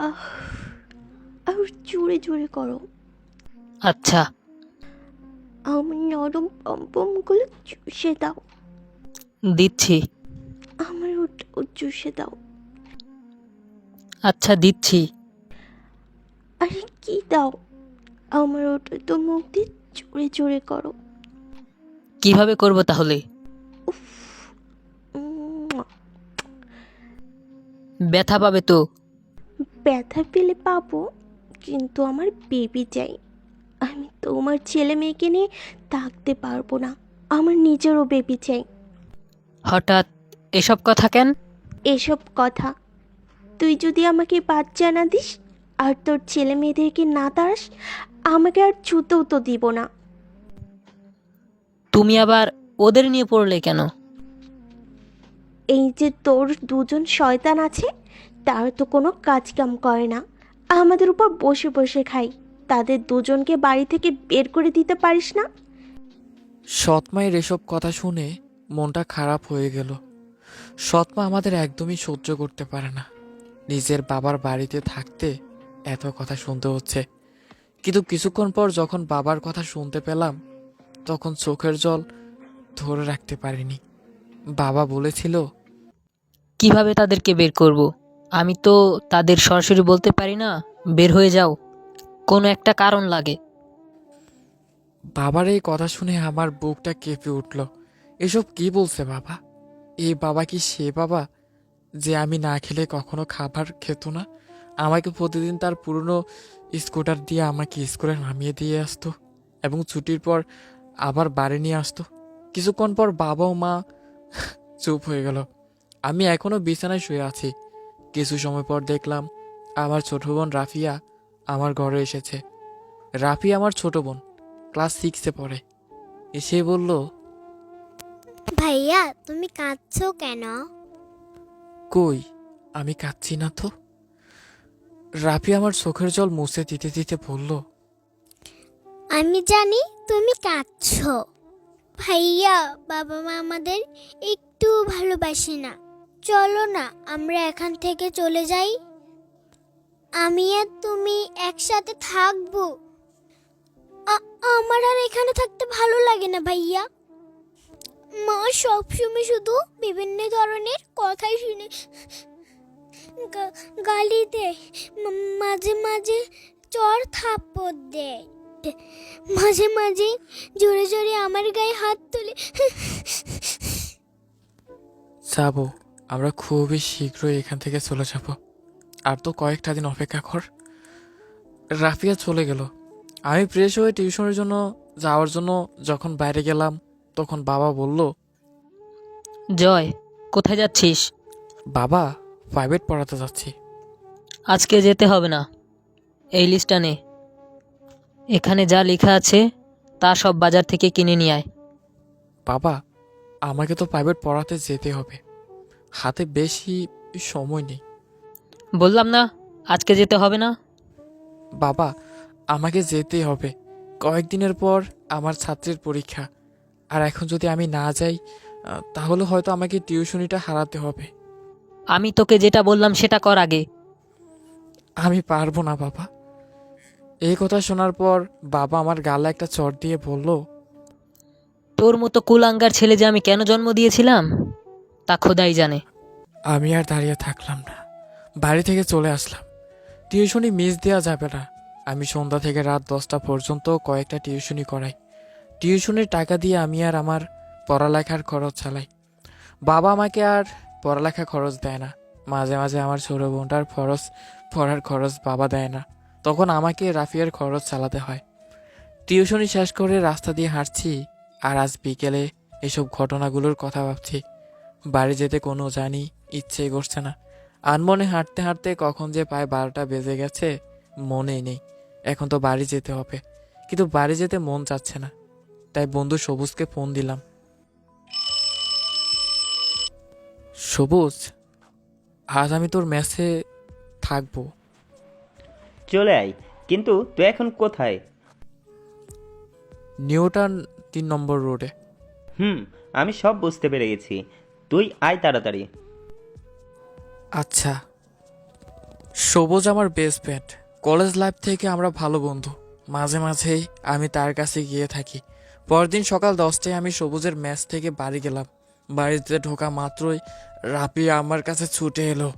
আহ আর জোরে জোরে করো। আচ্ছা। আমার নরম পম্পমগুলো চুষে দাও। দিচ্ছি। আমার ওটাও চুষে দাও। আচ্ছা দিচ্ছি। আরে কি দাও? আমার ওটা তো মুখ দিয়ে জোরে জোরে করো। কীভাবে করব তাহলে? ব্যথা পাবে তো? ব্যথা পেলে পাবো কিন্তু আমার বেবি চাই। আমি তোমার ছেলে মেয়েকে নিয়ে থাকতে পারব না আমার নিজেরও বেবি চাই। হঠাৎ এসব কথা কেন? এসব কথা তুই যদি আমাকে বাচ্চা না দিস আর তোর ছেলে মেয়েদেরকে না দাস আমাকে আর ছুতেও তো দিব না। তুমি আবার ওদের নিয়ে পড়লে কেন? এই যে তোর দুজন শয়তান আছে তার তো কোনো কাজ কাম করে না। আমাদের উপর বসে বসে খাই। তাদের দুজনকে বাড়ি থেকে বের করে দিতে পারিস না? সৎমায়ের এসব কথা শুনে মনটা খারাপ হয়ে গেল। সৎমা আমাদের একদমই সহ্য করতে পারে না। নিজের বাবার বাড়িতে থাকতে এত কথা শুনতে হচ্ছে। কিন্তু কিছুক্ষণ পর যখন বাবার কথা শুনতে পেলাম তখন চোখের জল ধরে রাখতে পারিনি। বাবা বলেছিল কীভাবে তাদেরকে বের করব? আমি তো তাদের সরাসরি বলতে পারি না, বের হয়ে যাও। কোনো একটা কারণ লাগে। বাবার এই কথা শুনে আমার বুকটা কেঁপে উঠল। এসব কি বলছে বাবা? এ বাবা কি সে বাবা? যে আমি না খেলে কখনো খাবার খেত না? আমাকে প্রতিদিন তার পুরনো স্কুটার দিয়ে আমাকে স্কুলে নামিয়ে দিয়ে আসতো এবং ছুটির পর আবার বাড়ি নিয়ে আসতো। কিছুক্ষণ পর বাবা মা চুপ হয়ে গেল। আমি এখনও বিছানায় শুয়ে আছি। কিছু সময় পর দেখলাম আমার ছোট বোন রাফিয়া আমার ঘরে এসেছে। রাফি আমার ছোট বোন ক্লাস সিক্সে পড়ে। এসে বলল ভাইয়া তুমি কাঁদছো কেন? কই আমি কাঁদছি না তো? রাফি আমার চোখের জল মুছে দিতে দিতে বলল আমি জানি তুমি কাঁদছো। ভাইয়া বাবা মা আমাদের একটু ভালোবাসে না। চলো না, আমরা এখান থেকে চলে যাই। আমি আর তুমি একসাথে থাকব। আমার আর এখানে থাকতে ভালো লাগে না ভাইয়া। মা সবসময় শুধু বিভিন্ন ধরনের কথাই শুনে গালি দেয়। মাঝে মাঝে চর থাপ্পড় দেয়। মাঝে মাঝে জোরে জোরে আমার গায়ে হাত তুলে। যাব। আমরা খুবই শীঘ্রই এখান থেকে চলে যাব। আর তো কয়েকটা দিন অপেক্ষা কর। রাফিয়া চলে গেল। আমি ফ্রেশ হয়ে টিউশনের জন্য যাওয়ার জন্য যখন বাইরে গেলাম তখন বাবা বলল জয় কোথায় যাচ্ছিস? বাবা প্রাইভেট পড়াতে যাচ্ছি। আজকে যেতে হবে না। এই লিস্টটা নে। এখানে যা লেখা আছে তা সব বাজার থেকে কিনে নিয়ে আয়। বাবা আমাকে তো প্রাইভেট পড়াতে যেতে হবে। হাতে বেশি সময় নেই। বললাম না আজকে যেতে হবে না? বাবা আমাকে যেতেই হবে। কয়েকদিনের পর আমার ছাত্রের পরীক্ষা। আর এখন যদি আমি না যাই তাহলে হয়তো আমাকে টিউশনিটা হারাতে হবে। আমি তোকে যেটা বললাম সেটা কর আগে। আমি পারব না বাবা। এই কথা শোনার পর বাবা আমার গালে একটা চট দিয়ে বলল তোর মতো কুলাঙ্গার ছেলে যে আমি কেন জন্ম দিয়েছিলাম? তা খোদাই জানে। আমি আর দাঁড়িয়ে থাকলাম না। বাড়ি থেকে চলে আসলাম। টিউশনি মিস দেওয়া যাবে না। আমি সন্ধ্যা থেকে রাত দশটা পর্যন্ত কয়েকটা টিউশনি করাই। টিউশনির টাকা দিয়ে আমি আর আমার পড়ালেখার খরচ চালাই। বাবা আমাকে আর পড়ালেখা খরচ দেয় না। মাঝে মাঝে আমার ছোট বোনটার খরচ, পড়ার খরচ বাবা দেয় না। তখন আমাকে রাফিয়ার খরচ চালাতে হয়। টিউশনি শেষ করে রাস্তা দিয়ে হাঁটছি আর আজ বিকেলে এসব ঘটনাগুলোর কথা ভাবছি। বাড়ি যেতে কোনো জানি ইচ্ছে করছে না। আনমনে হাঁটতে হাঁটতে কখন যে প্রায় বারোটা বেজে গেছে মনেই নেই। এখন তো বাড়ি যেতে হবে কিন্তু বাড়ি যেতে মন চাচ্ছে না। তাই বন্ধু সবুজকে ফোন দিলাম। সবুজ আজ আমি তোর মেসে থাকব। চলে আয় কিন্তু তুই এখন কোথায়? নিউটন তিন নম্বর রোডে। হুম আমি সব বুঝতে পেরে গেছি। তুই আয় তাড়াতাড়ি। আচ্ছা। সবুজ আমার বেস্ট ফ্রেন্ড কলেজ লাইফ থেকে আমরা ভালো বন্ধু। মাঝে মাঝেই আমি তার কাছে গিয়ে থাকি। পরদিন সকাল দশটায় আমি সবুজের ম্যাচ থেকে বাড়ি গেলাম। বাড়িতে ঢোকা মাত্রই রাপি আমার কাছে ছুটে এলো।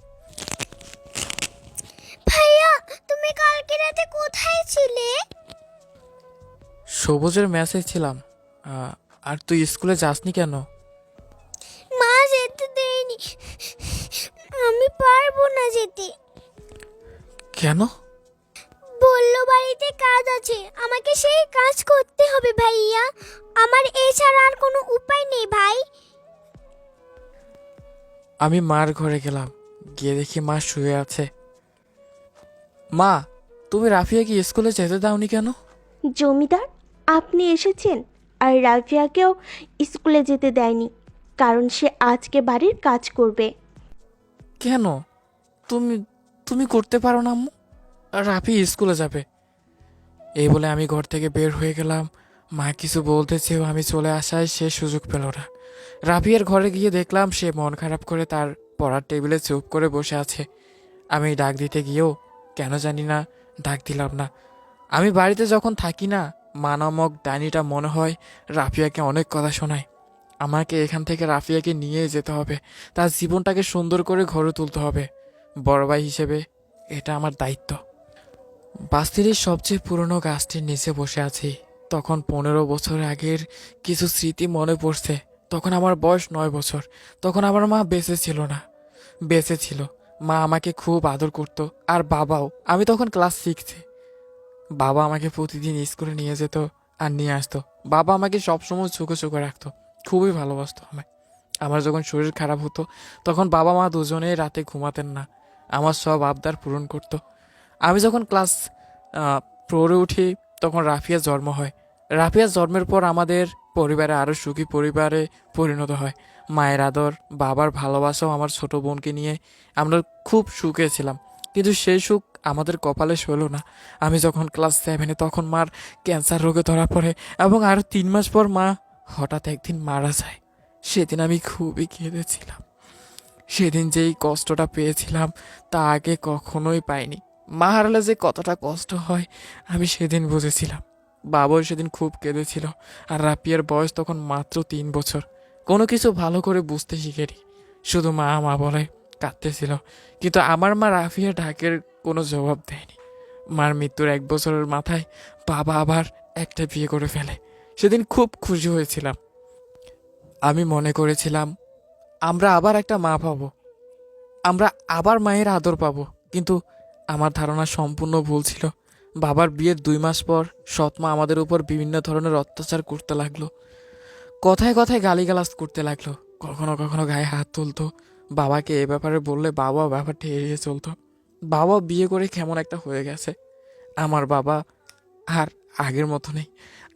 ভাইয়া তুমি কালকে রাতে কোথায় ছিলে? সবুজের ম্যাচে ছিলাম। আহ, আর তুই স্কুলে যাসনি কেন? যেতে আমি পারব না যেতে। কেন? বলল বাড়িতে কাজ আছে। আমাকে সেই কাজ করতে হবে ভাইয়া। আমার এছাড়া আর কোনো উপায় নেই ভাই। আমি মার ঘরে গেলাম। গিয়ে দেখি মা শুয়ে আছে। মা তুমি রাফিয়াকে স্কুলে যেতে দাওনি কেন? জমিদার আপনি এসেছেন আর রাফিয়াকেও স্কুলে যেতে দেয়নি। কারণ সে আজকে বাড়ির কাজ করবে। কেন? তুমি তুমি করতে পারো না আম্মু। রাফি স্কুলে যাবে। এই বলে আমি ঘর থেকে বের হয়ে গেলাম। মা কিছু বলতে চেয়েও আমি চলে আসায় সে সুযোগ পেল না। রাফিয়ার ঘরে গিয়ে দেখলাম সে মন খারাপ করে তার পড়ার টেবিলে চুপ করে বসে আছে। আমি ডাক দিতে গিয়েও কেন জানি না, ডাক দিলাম না। আমি বাড়িতে যখন থাকি না মা নামক ডাইনিটা মনে হয় রাফিয়াকে অনেক কথা শোনায়। আমাকে এখান থেকে রাফিয়াকে নিয়ে যেতে হবে। তার জীবনটাকে সুন্দর করে ঘরে তুলতে হবে। বড় ভাই হিসেবে এটা আমার দায়িত্ব। বাস্তিরির সবচেয়ে পুরনো গাছটির নিচে বসে আছি। তখন পনেরো বছর আগের কিছু স্মৃতি মনে পড়ছে। তখন আমার বয়স নয় বছর। তখন আমার মা বেঁচে ছিল না। বেঁচে ছিল। মা আমাকে খুব আদর করত। আর বাবাও। আমি তখন ক্লাস সিক্সে বাবা আমাকে প্রতিদিন স্কুলে নিয়ে যেত আর নিয়ে আসতো। বাবা আমাকে সবসময় চোখে চোখে রাখতো। খুবই ভালোবাসতো আমায়। আমার যখন শরীর খারাপ হতো, তখন বাবা মা দুজনেই রাতে ঘুমাতেন না। আমার সব আবদার পূরণ করতো। আমি যখন ক্লাস ফোরে উঠি, তখন রাফিয়া জন্ম হয়। রাফিয়ার জন্মের পর আমাদের পরিবারে আরও সুখী পরিবারে পরিণত হয়। মায়ের আদর, বাবার ভালোবাসাও আমার ছোট বোনকে নিয়ে আমরা খুব সুখে ছিলাম। কিন্তু সেই সুখ আমাদের কপালে সইল না। আমি যখন ক্লাস সেভেনে তখন মার ক্যান্সার রোগে ধরা পড়ে এবং আরও তিন মাস পর মা হঠাৎ একদিন মারা যায়। সেদিন আমি খুবই কেঁদেছিলাম। সেদিন যেই কষ্টটা পেয়েছিলাম, তা আগে কখনোই পাইনি। মা হারালে যে কতটা কষ্ট হয়, আমি সেদিন বুঝেছিলাম। বাবাও সেদিন খুব কেঁদেছিল, আর রাপিয়ার বয়স তখন মাত্র তিন বছর। কোনো কিছু ভালো করে বুঝতে শিখেনি। শুধু মা মা বলে কাঁদতেছিল, কিন্তু আমার মা রাফিয়া ঢাকের কোনো জবাব দেয়নি। মার মৃত্যুর এক বছরের মাথায় বাবা আবার একটা বিয়ে করে ফেলে। সেদিন খুব খুশি হয়েছিলাম। আমি মনে করেছিলাম, আমরা আবার একটা মা পাবো। আমরা আবার মায়ের আদর পাবো। কিন্তু আমার ধারণা সম্পূর্ণ ভুল ছিল। বাবার বিয়ের দুই মাস পর সৎমা আমাদের উপর বিভিন্ন ধরনের অত্যাচার করতে লাগল। কথায় কথায় গালিগালাজ করতে লাগল। কখনো কখনো গায়ে হাত তুলতো। বাবাকে এ ব্যাপারে বললে বাবা ব্যাপারটা এড়িয়ে চলতো। বাবা বিয়ে করে কেমন একটা হয়ে গেছে। আমার বাবা আর আগের মতো নেই।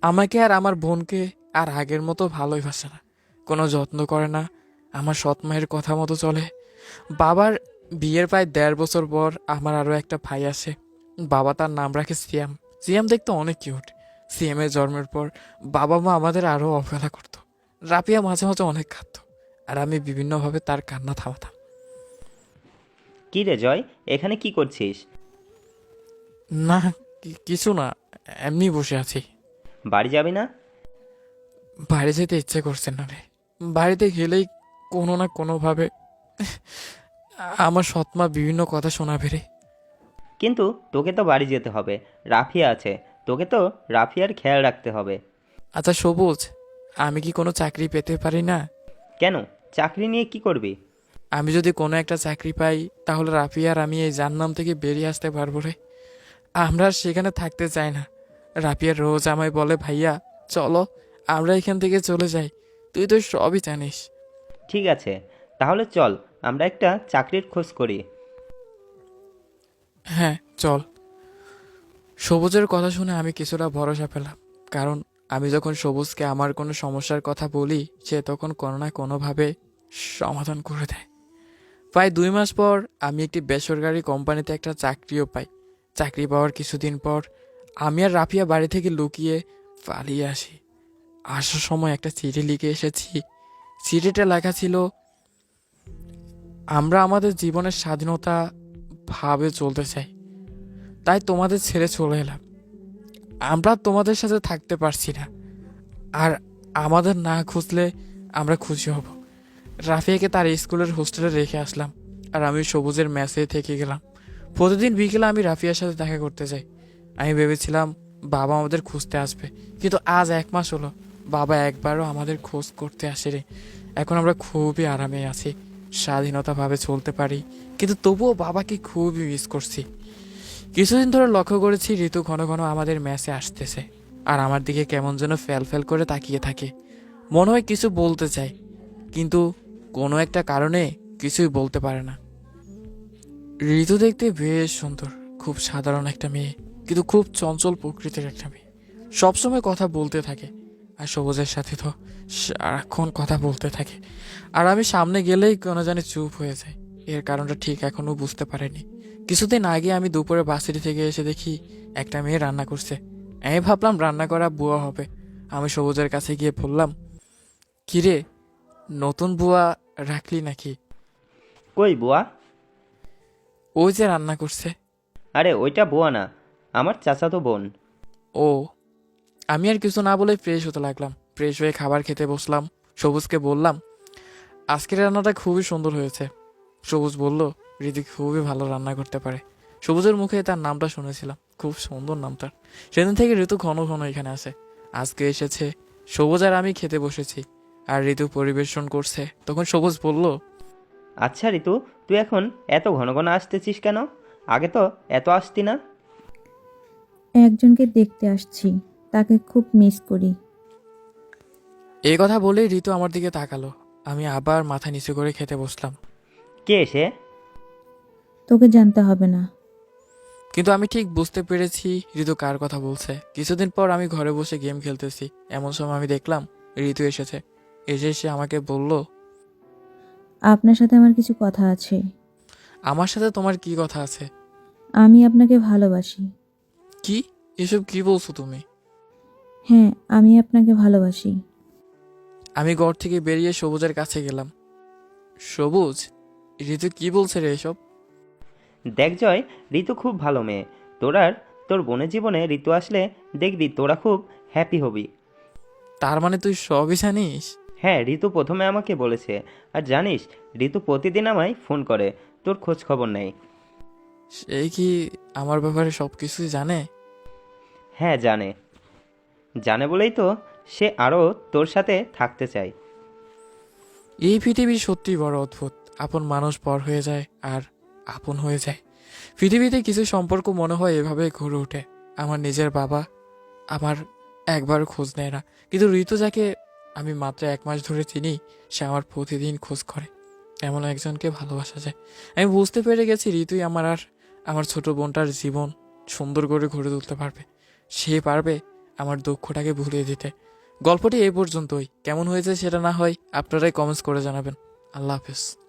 আমাকে আর আমার বোনকে আর আগের মতো ভালোই বাসে না। কোনো যত্ন করে না। আমার সৎ মায়ের কথা মতো চলে। বাবার বিয়ের প্রায় দেড় বছর পর আমার আরও একটা ভাই আসে। বাবা তার নাম রাখে সিয়াম। সিয়াম দেখতে অনেক কিউট। সিএমের জন্মের পর বাবা মা আমাদের আরও অবহেলা করতো। রাপিয়া মাঝে মাঝে অনেক কাঁদতো। আর আমি বিভিন্নভাবে তার কান্না থামাতাম। কি রে জয় এখানে কি করছিস? না কিছু না। এমনি বসে আছি। বাড়ি যাবি না? বাইরে যেতে ইচ্ছে করছে না রে। বাড়িতে গেলেই কোনো না কোনোভাবে আমার সৎমা বিভিন্ন কথা শোনাবে রে। কিন্তু তোকে তো বাড়ি যেতে হবে রাফিয়া আছে। তোকে তো রাফিয়ার খেয়াল রাখতে হবে। আচ্ছা সবুজ আমি কি কোনো চাকরি পেতে পারি না? কেন? চাকরি নিয়ে কি করবি? আমি যদি কোনো একটা চাকরি পাই তাহলে রাফি আর আমি এই জান্নাম থেকে বেরিয়ে আসতে পারব রে। আমরা আর সেখানে থাকতে চাই না। রাফিয়ার রোজ আমায় বলে ভাইয়া চলো আমরা এখান থেকে চলে যাই। তুই তো সবই জানিস। ঠিক আছে তাহলে চল আমরা একটা চাকরির খোঁজ করি। হ্যাঁ চল। সবুজের কথা শুনে আমি কিছুটা ভরসা পেলাম কারণ আমি যখন সবুজকে আমার কোনো সমস্যার কথা বলি সে তখন কোনো না কোনোভাবে সমাধান করে দেয়। প্রায় দুই মাস পর আমি একটি বেসরকারি কোম্পানিতে একটা চাকরিও পাই। চাকরি পাওয়ার কিছুদিন পর আমি আর রাফিয়া বাড়ি থেকে লুকিয়ে পালিয়ে আসি। আসার সময় একটা চিঠি লিখে এসেছি। চিঠিটা লেখা ছিল, আমরা আমাদের জীবনের স্বাধীনতা ভাবে চলতে চাই। তাই তোমাদের ছেড়ে চলে এলাম। আমরা তোমাদের সাথে থাকতে পারছি না। আর আমাদের না খুঁজলে আমরা খুশি হব। রাফিয়াকে তার স্কুলের হোস্টেলে রেখে আসলাম। আর আমি সবুজের ম্যাচে থেকে গেলাম। প্রতিদিন বিকেলে আমি রাফিয়ার সাথে দেখা করতে যাই। আমি ভেবেছিলাম বাবা আমাদের খুঁজতে আসবে। কিন্তু আজ এক মাস হলো, বাবা একবারও আমাদের খোঁজ করতে আসেনি। এখন আমরা খুবই আরামে আছি, স্বাধীনতাভাবে চলতে পারি। কিন্তু তবুও বাবাকে খুবই মিস করছি। কিছুদিন ধরে লক্ষ্য করেছি ঋতু ঘন ঘন আমাদের ম্যাচে আসতেছে, আর আমার দিকে কেমন যেন ফ্যাল ফ্যাল করে তাকিয়ে থাকে। মনে হয় কিছু বলতে চায়, কিন্তু কোনো একটা কারণে কিছুই বলতে পারে না। ঋতু দেখতে বেশ সুন্দর, খুব সাধারণ একটা মেয়ে। কিন্তু খুব চঞ্চল প্রকৃতির একটা মেয়ে। সবসময় কথা বলতে থাকে। আর সবুজের সাথে তো সারাক্ষণ কথা বলতে থাকে। আর আমি সামনে গেলেই কোনো জানি চুপ হয়ে যায়। এর কারণটা ঠিক এখনও বুঝতে পারিনি। কিছুদিন আগে আমি দুপুরে বাসিটি থেকে এসে দেখি একটা মেয়ে রান্না করছে। আমি ভাবলাম রান্না করা বুয়া হবে। আমি সবুজের কাছে গিয়ে বললাম কিরে নতুন বুয়া রাখলি নাকি? কই বুয়া? ওই যে রান্না করছে। আরে ওইটা বুয়া না। আমার চাচাতো বোন। ও আমি আর কিছু না বলে ফ্রেশ হতে লাগলাম। ফ্রেশ হয়ে খাবার খেতে বসলাম সবুজকে বললাম আজকের রান্নাটা খুবই সুন্দর হয়েছে। সবুজ বলল ঋতু খুবই ভালো রান্না করতে পারে। সবুজের মুখে তার নামটা শুনেছিলাম খুব সুন্দর নাম তার সেদিন থেকে ঋতু ঘন ঘন এখানে আসে। আজকে এসেছে সবুজ আর আমি খেতে বসেছি আর ঋতু পরিবেশন করছে। তখন সবুজ বলল আচ্ছা ঋতু তুই এখন এত ঘন ঘন আসতেছিস কেন? আগে তো এত আসতি না। একজনকে দেখতে আসছি তাকে খুব মিস করি। এই কথা বলে ঋতু আমার দিকে তাকালো। আমি আবার মাথা নিচু করে খেতে বসলাম। কে এসে তোকে জানতে হবে না। কিন্তু আমি ঠিক বুঝতে পেরেছি ঋতু কার কথা বলছে। কিছুদিন পর আমি ঘরে বসে গেম খেলতেছি। এমন সময় আমি দেখলাম ঋতু এসেছে। এসে সে আমাকে বলল আপনার সাথে আমার কিছু কথা আছে। আমার সাথে তোমার কি কথা আছে? আমি আপনাকে ভালোবাসি। কি? এসব কি বলছো তুমি? হ্যাঁ আমি আপনাকে ভালোবাসি। আমি ঘর থেকে বেরিয়ে সবুজের কাছে গেলাম। সবুজ? ঋতু কি বলছে রে এসব? দেখ জয় ঋতু খুব ভালো মেয়ে। তোর আর তোর বোনের জীবনে ঋতু আসলে দেখবি তোরা খুব হ্যাপি হবি। তার মানে তুই সবই জানিস? হ্যাঁ ঋতু প্রথমে আমাকে বলেছে। আর জানিস ঋতু প্রতিদিন আমায় ফোন করে। তোর খোঁজ খবর নেই। সে কি আমার ব্যাপারে সব কিছুই জানে? হ্যাঁ জানে। জানে বলেই তো সে আরও তোর সাথে থাকতে চায়। এই পৃথিবী সত্যি বড় অদ্ভুত। আপন মানুষ পর হয়ে যায় আর আপন হয়ে যায়। পৃথিবীতে কিছু সম্পর্ক মনে হয় এভাবে ঘুরে ওঠে। আমার নিজের বাবা আমার একবার খোঁজ নেয় না। কিন্তু ঋতু যাকে আমি মাত্র এক মাস ধরে চিনি, সে আমার প্রতিদিন খোঁজ করে। এমন একজনকে ভালোবাসা যায়। আমি বুঝতে পেরে গেছি ঋতুই আমার আর আমার ছোট বোনটার জীবন সুন্দর করে গড়ে তুলতে পারবে। সে পারবে আমার দুঃখটাকে ভুলিয়ে দিতে। গল্পটি এই পর্যন্তই। কেমন হয়েছে সেটা না হয় আপনারাই কমেন্টস করে জানাবেন। আল্লাহ হাফেজ।